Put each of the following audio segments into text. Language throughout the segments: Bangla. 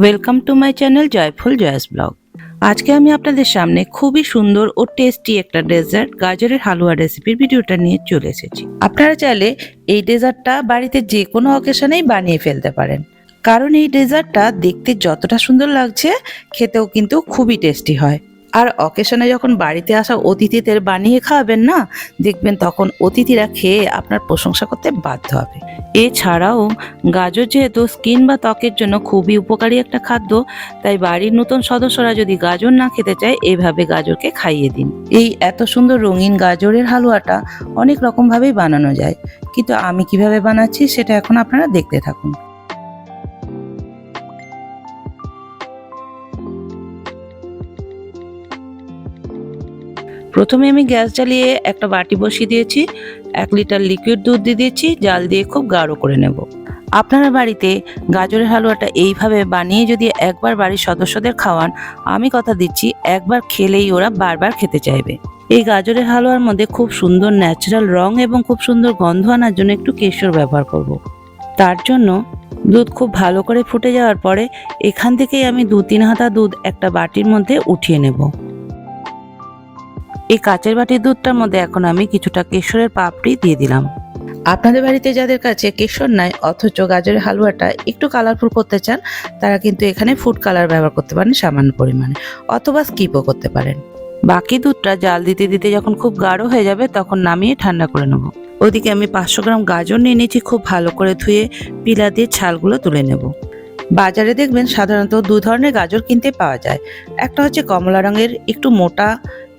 Welcome to my channel joyful joyous blog আজকে আমি আপনাদের সামনে খুবই সুন্দর ও টেস্টি একটা ডেজার্ট গাজরের হালুয়া রেসিপির ভিডিওটা নিয়ে চলে এসেছি। আপনারা চাইলে এই ডেজার্টটা বাড়িতে যে কোনো অকেশনেই বানিয়ে ফেলতে পারেন। কারণ এই ডেজার্টটা দেখতে যতটা সুন্দর লাগছে, খেতেও কিন্তু খুবই টেস্টি হয়। আর অকেশনে যখন বাড়িতে আসা অতিথিদের বানিয়ে খাওয়াবেন না, দেখবেন তখন অতিথিরা খেয়ে আপনার প্রশংসা করতে বাধ্য হবে। এছাড়াও গাজর যেহেতু স্কিন বা ত্বকের জন্য খুবই উপকারী একটা খাদ্য, তাই বাড়ির নতুন সদস্যরা যদি গাজর না খেতে চায়, এভাবে গাজরকে খাইয়ে দিন। এই এত সুন্দর রঙিন গাজরের হালুয়াটা অনেক রকমভাবেই বানানো যায়। কিন্তু আমি কীভাবে বানাচ্ছি, সেটা এখন আপনারা দেখতে থাকুন। প্রথমে আমি গ্যাস জ্বালিয়ে একটা বাটি বসিয়ে দিয়েছি, এক লিটার লিকুইড দুধ দিয়ে দিয়েছি, জাল দিয়ে খুব গাঢ় করে নেব। আপনারা বাড়িতে গাজরের হালুয়াটা এইভাবে বানিয়ে যদি একবার বাড়ির সদস্যদের খাওয়ান, আমি কথা দিচ্ছি, একবার খেলেই ওরা বারবার খেতে চাইবে। এই গাজরের হালুয়ার মধ্যে খুব সুন্দর ন্যাচারাল রং এবং খুব সুন্দর গন্ধ আনার জন্য একটু কেশর ব্যবহার করব। তার জন্য দুধ খুব ভালো করে ফুটে যাওয়ার পরে এখান থেকেই আমি দু তিন হাতা দুধ একটা বাটির মধ্যে উঠিয়ে নেব। এই কাচের বাটির দুধটার মধ্যে এখন আমি কিছুটা কেশরের পাপড়ি দিয়ে দিলাম। আপনাদের বাড়িতে যাদের কাছে কেশর নাই, অথচ গাজরের হালুয়াটা একটু কালারফুল করতে চান, তারা কিন্তু এখানে ফুড কালার ব্যবহার করতে পারেন সামান্য পরিমাণে, অথবা স্কিপও করতে পারেন। বাকি দুধটা জাল দিতে দিতে যখন খুব গাঢ় হয়ে যাবে, তখন নামিয়ে ঠান্ডা করে নেব। ওদিকে আমি পাঁচশো গ্রাম গাজর নিয়ে নিয়েছি, খুব ভালো করে ধুয়ে পিলা দিয়ে ছালগুলো তুলে নেব। বাজারে দেখবেন সাধারণত দু ধরনের গাজর কিনতে পাওয়া যায়। একটা হচ্ছে কমলা রঙের, একটু মোটা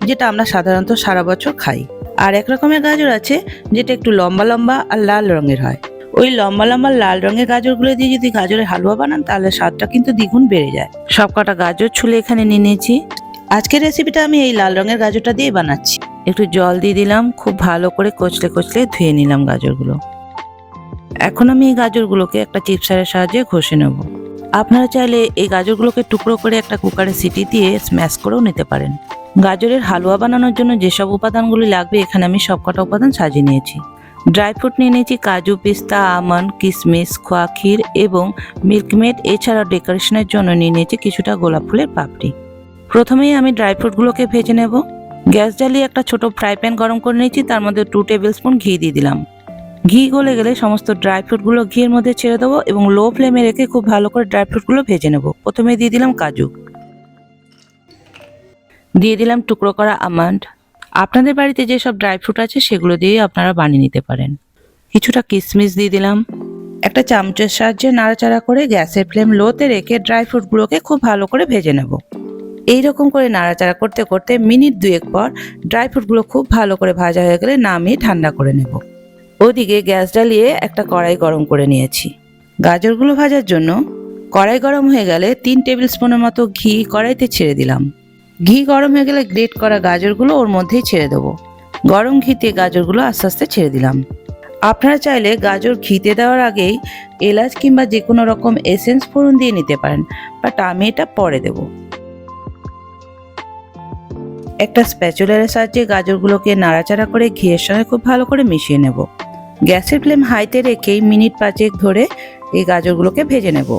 যেটা আমরা সাধারণত সারা বছর খাই। আর এক রকমের গাজর আছে যেটা একটু লম্বা লম্বা আর লাল রঙের হয়। ওই লম্বা লম্বা লাল রঙের গাজরগুলো দিয়ে যদি গাজরের হালুয়া বানান তাহলে স্বাদটা কিন্তু দ্বিগুণ বেড়ে যায়। সব কটা গাজর ছুলে এখানে নিয়ে নিয়েছি। আজকের রেসিপিটা আমি এই লাল রঙের গাজরটা দিয়ে বানাচ্ছি। একটু জল দিয়ে দিলাম খুব ভালো করে কচলে কচলে ধুয়ে নিলাম গাজরগুলো। এখন আমি এই গাজরগুলোকে একটা চিপসারের সাহায্যে ঘষে নেব। আপনারা চাইলে এই গাজরগুলোকে টুকরো করে একটা কুকারে সিটি দিয়ে স্ম্যাশ করেও নিতে পারেন। গাজরের হালুয়া বানানোর জন্য যেসব উপাদানগুলি লাগবে, এখানে আমি সবকটা উপাদান সাজিয়ে নিয়েছি। ড্রাই ফ্রুট নিয়ে নিয়েছি কাজু, পিস্তা, আমন্ড কিশমিশ খোয়া ক্ষীর এবং মিল্কমেড এছাড়া ডেকোরেশনের জন্য নিয়ে নিয়েছি কিছুটা গোলাপ ফুলের পাপড়ি। প্রথমেই আমি ড্রাই ফ্রুটগুলোকে ভেজে নেব। গ্যাস জ্বালিয়ে একটা ছোট ফ্রাই প্যান গরম করে নিয়েছি, তার মধ্যে টু টেবিল স্পুন ঘি দিয়ে দিলাম। ঘি গলে গেলে সমস্ত ড্রাই ফ্রুটগুলো ঘিয়ের মধ্যে ছেড়ে দেবো এবং লো ফ্লেমে রেখে খুব ভালো করে ড্রাই ফ্রুটগুলো ভেজে নেব। প্রথমে দিয়ে দিলাম কাজু। দিয়ে দিলাম টুকরো করা আমন্ড। আপনাদের বাড়িতে যেসব ড্রাই ফ্রুট আছে, সেগুলো দিয়ে আপনারা বানিয়ে নিতে পারেন। কিছুটা কিশমিশ দিয়ে দিলাম। একটা চামচের সাহায্যে নাড়াচাড়া করে গ্যাসের ফ্লেম লোতে রেখে ড্রাই ফ্রুটগুলোকে খুব ভালো করে ভেজে নেব। এই রকম করে নাড়াচাড়া করতে করতে মিনিট দুয়েক পর ড্রাই ফ্রুটগুলো খুব ভালো করে ভাজা হয়ে গেলে নামিয়ে ঠান্ডা করে নেব। ওদিকে গ্যাস জ্বালিয়ে একটা কড়াই গরম করে নিয়েছি। গাজরগুলো ভাজার জন্য কড়াই গরম হয়ে গেলে তিন টেবিল স্পুনের মতো ঘি কড়াইতে ছেড়ে দিলাম। ঘি গরম হয়ে গেলে গ্রেট করা গাজরগুলো ওর মধ্যেই ছেড়ে দেবো। গরম ঘিতে গাজরগুলো আস্তে আস্তে ছেড়ে দিলাম। আপনারা চাইলে গাজর ঘিতে দেওয়ার আগেই এলাচ কিংবা যে কোনো রকম এসেন্স ফোড়ন দিয়ে নিতে পারেন, বাট আমি এটা পরে দেব। একটা স্প্যাচুলারের সাহায্যে গাজরগুলোকে নাড়াচাড়া করে ঘিয়ের সঙ্গে খুব ভালো করে মিশিয়ে নেব। গ্যাসের ফ্লেম হাইতে রেখেই মিনিট পাঁচেক ধরে এই গাজরগুলোকে ভেজে নেব।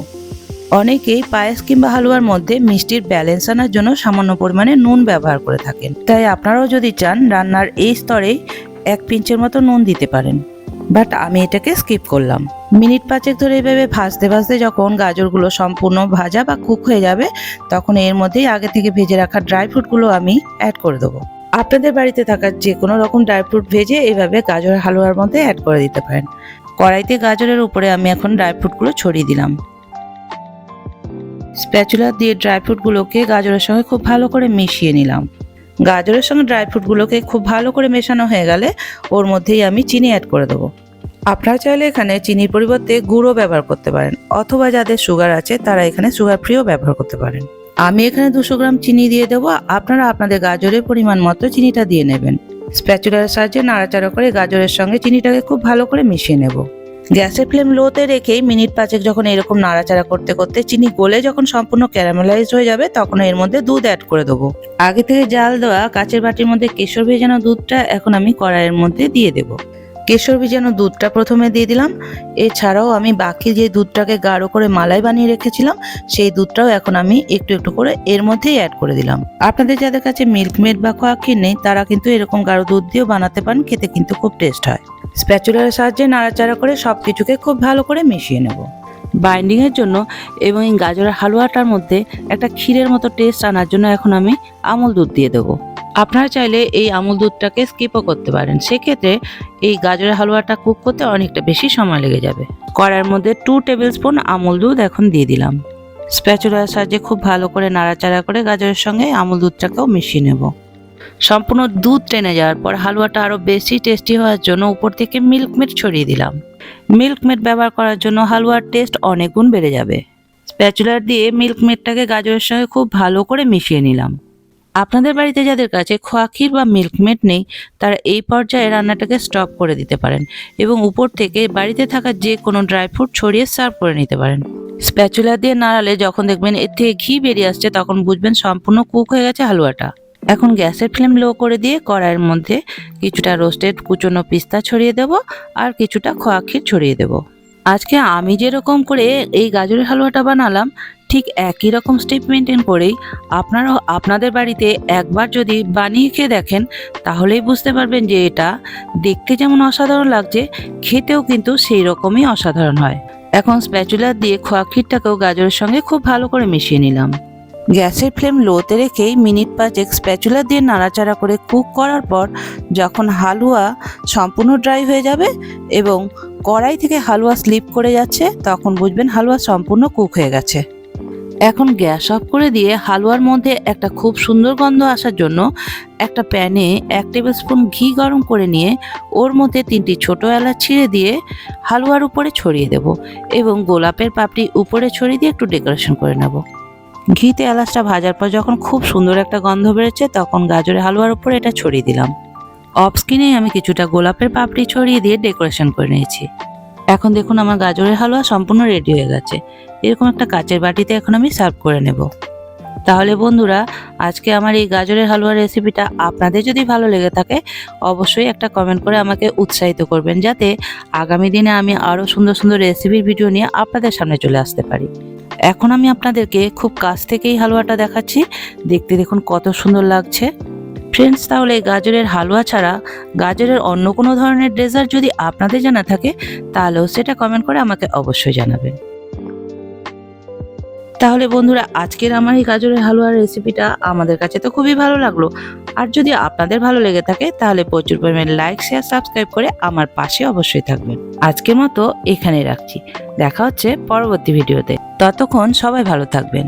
অনেকেই পায়েস কিংবা হালুয়ার মধ্যে মিষ্টির ব্যালেন্স আনার জন্য সামান্য পরিমাণে নুন ব্যবহার করে থাকেন। তাই আপনারাও যদি চান, রান্নার এই স্তরেই এক পিঞ্চের মতো নুন দিতে পারেন। বাট আমি এটাকে স্কিপ করলাম। মিনিট পাঁচেক ধরে এইভাবে ভাজতে ভাজতে যখন গাজরগুলো সম্পূর্ণ ভাজা বা কুক হয়ে যাবে, তখন এর মধ্যেই আগে থেকে ভেজে রাখা ড্রাই ফ্রুটগুলো আমি অ্যাড করে দেবো। আপনাদের বাড়িতে থাকা যে কোনো রকম ড্রাই ফ্রুট ভেজে এইভাবে গাজর হালুয়ার মধ্যে অ্যাড করে দিতে পারেন। কড়াইতে গাজরের উপরে আমি এখন ড্রাই ফ্রুটগুলো ছড়িয়ে দিলাম। স্প্যাচুলা দিয়ে ড্রাই ফ্রুটগুলোকে গাজরের সঙ্গে খুব ভালো করে মিশিয়ে নিলাম। গাজরের সঙ্গে ড্রাই ফ্রুটগুলোকে খুব ভালো করে মেশানো হয়ে গেলে ওর মধ্যেই আমি চিনি অ্যাড করে দেবো। আপনারা চাইলে এখানে চিনির পরিবর্তে গুঁড়ো ব্যবহার করতে পারেন, অথবা যাদের সুগার আছে তারা এখানে সুগার ফ্রিও ব্যবহার করতে পারেন। আমি এখানে দুশো গ্রাম চিনি দিয়ে দেবো, আপনারা আপনাদের গাজরের পরিমাণ মতো চিনিটা দিয়ে নেবেন। স্প্যাচুলার সাহায্যে নাড়াচাড়া করে গাজরের সঙ্গে চিনিটাকে খুব ভালো করে মিশিয়ে নেব। গ্যাসের ফ্লেম লোতে রেখেই মিনিট পাঁচেক যখন এরকম নাড়াচাড়া করতে করতে চিনি গলে যখন সম্পূর্ণ ক্যারামেলাইজ হয়ে যাবে, তখন এর মধ্যে দুধ অ্যাড করে দেবো। আগে থেকে জাল দেওয়া কাচের বাটির মধ্যে কেশর ভেজানো দুধটা এখন আমি কড়াইয়ের মধ্যে দিয়ে দেবো। কেশর ভিজানো দুধটা প্রথমে দিয়ে দিলাম। এছাড়াও আমি বাকি যে দুধটাকে গাঢ় করে মালাই বানিয়ে রেখেছিলাম, সেই দুধটাও এখন আমি একটু একটু করে এর মধ্যেই অ্যাড করে দিলাম। আপনাদের যাদের কাছে মিল্কমেড বা খোয়াক্ষীর নেই, তারা কিন্তু এরকম গাঢ় দুধ দিয়েও বানাতে পারেন, খেতে কিন্তু খুব টেস্ট হয়। স্প্যাচুলার সাহায্যে নাড়াচাড়া করে সব কিছুকে খুব ভালো করে মিশিয়ে নেব। বাইন্ডিংয়ের জন্য এবং এই গাজরের হালুয়াটার মধ্যে একটা ক্ষীরের মতো টেস্ট আনার জন্য এখন আমি আমুল দুধ দিয়ে দেবো। আপনারা চাইলে এই আমুল দুধটাকে স্কিপও করতে পারেন। সেক্ষেত্রে এই গাজরের হালুয়াটা কুক করতে অনেকটা বেশি সময় লেগে যাবে। কড়ার মধ্যে টু টেবিল স্পুন আমুল দুধ এখন দিয়ে দিলাম। স্প্যাচুলার সাহায্যে খুব ভালো করে নাড়াচাড়া করে গাজরের সঙ্গে আমুল দুধটাকেও মিশিয়ে নেব। সম্পূর্ণ দুধ টেনে যাওয়ার পর হালুয়াটা আরও বেশি টেস্টি হওয়ার জন্য উপর থেকে মিল্ক মেড ছড়িয়ে দিলাম। মিল্ক মেড ব্যবহার করার জন্য হালুয়ার টেস্ট অনেক গুণ বেড়ে যাবে। স্প্যাচুলার দিয়ে মিল্ক মেডটাকে গাজরের সঙ্গে খুব ভালো করে মিশিয়ে নিলাম। আপনাদের বাড়িতে যাদের কাছে খোয়াক্ষীর বা মিল্কমেড নেই, তারা এই পর্যায়ে রান্নাটাকে স্টপ করে দিতে পারেন এবং উপর থেকে বাড়িতে থাকা যে কোনো ড্রাই ফ্রুট ছড়িয়ে সার্ভ করে নিতে পারেন। স্প্যাচুলা দিয়ে নাড়ালে যখন দেখবেন এর থেকে ঘি বেরিয়ে আসছে, তখন বুঝবেন সম্পূর্ণ কুক হয়ে গেছে হালুয়াটা। এখন গ্যাসের ফ্লেম লো করে দিয়ে কড়াইয়ের মধ্যে কিছুটা রোস্টেড কুচনো পিস্তা ছড়িয়ে দেব আর কিছুটা খোয়াক্ষীর ছড়িয়ে দেব। আজকে আমি যেরকম করে এই গাজরের হালুয়াটা বানালাম, ঠিক একই রকম স্টেপ মেনটেন করেই আপনারাও আপনাদের বাড়িতে একবার যদি বানিয়ে খেয়ে দেখেন, তাহলেই বুঝতে পারবেন যে এটা দেখতে যেমন অসাধারণ লাগছে, খেতেও কিন্তু সেই রকমই অসাধারণ হয়। এখন স্প্যাচুলার দিয়ে খোয়া ক্ষীরটাকেও গাজরের সঙ্গে খুব ভালো করে মিশিয়ে নিলাম। গ্যাসের ফ্লেম লোতে রেখেই মিনিট পাঁচেক স্প্যাচুলা দিয়ে নাড়াচাড়া করে কুক করার পর যখন হালুয়া সম্পূর্ণ ড্রাই হয়ে যাবে এবং কড়াই থেকে হালুয়া স্লিপ করে যাচ্ছে, তখন বুঝবেন হালুয়া সম্পূর্ণ কুক হয়ে গেছে। এখন গ্যাস অফ করে দিয়ে হালুয়ার মধ্যে একটা খুব সুন্দর গন্ধ আসার জন্য একটা প্যানে এক টেবিল স্পুন ঘি গরম করে নিয়ে ওর মধ্যে তিনটি ছোট এলাচ ছিঁড়ে দিয়ে হালুয়ার উপরে ছড়িয়ে দেব এবং গোলাপের পাপড়ি উপরে ছড়িয়ে দিয়ে একটু ডেকোরেশন করে নেব। ঘিতে এলাচটা ভাজার পর যখন খুব সুন্দর একটা গন্ধ বেরোচ্ছে, তখন গাজরের হালুয়ার উপরে এটা ছড়িয়ে দিলাম। অফ স্ক্রিনেই আমি কিছুটা গোলাপের পাপড়ি ছড়িয়ে দিয়ে ডেকোরেশন করে নিয়েছি। এখন দেখুন আমার গাজরের হালুয়া সম্পূর্ণ রেডি হয়ে গেছে। এরকম একটা কাচের বাটিতে এখন আমি সার্ভ করে নেব। তাহলে বন্ধুরা, আজকে আমার এই গাজরের হালুয়ার রেসিপিটা আপনাদের যদি ভালো লেগে থাকে, অবশ্যই একটা কমেন্ট করে আমাকে উৎসাহিত করবেন, যাতে আগামী দিনে আমি আরও সুন্দর সুন্দর রেসিপির ভিডিও নিয়ে আপনাদের সামনে চলে আসতে পারি। এখন আমি আপনাদেরকে খুব কাছ থেকেই হালুয়াটা দেখাচ্ছি। দেখতে দেখুন কত সুন্দর লাগছে। ফ্রেন্ডস তাহলে গাজরের হালুয়া ছাড়া গাজরের অন্য কোনো ধরনের ডেজার্ট যদি আপনাদের জানা থাকে, তাহলেও সেটা কমেন্ট করে আমাকে অবশ্যই জানাবেন। তাহলে বন্ধুরা, আজকের আমার এই গাজরের হালুয়ার রেসিপিটা আমাদের কাছে তো খুবই ভালো লাগল। আর যদি আপনাদের ভালো লেগে থাকে, তাহলে প্রচুর পরিমাণে লাইক শেয়ার সাবস্ক্রাইব করে আমার পাশে অবশ্যই থাকবেন। আজকের মতো এখানেই রাখছি। দেখা হচ্ছে পরবর্তী ভিডিওতে ততক্ষণ সবাই ভালো থাকবেন।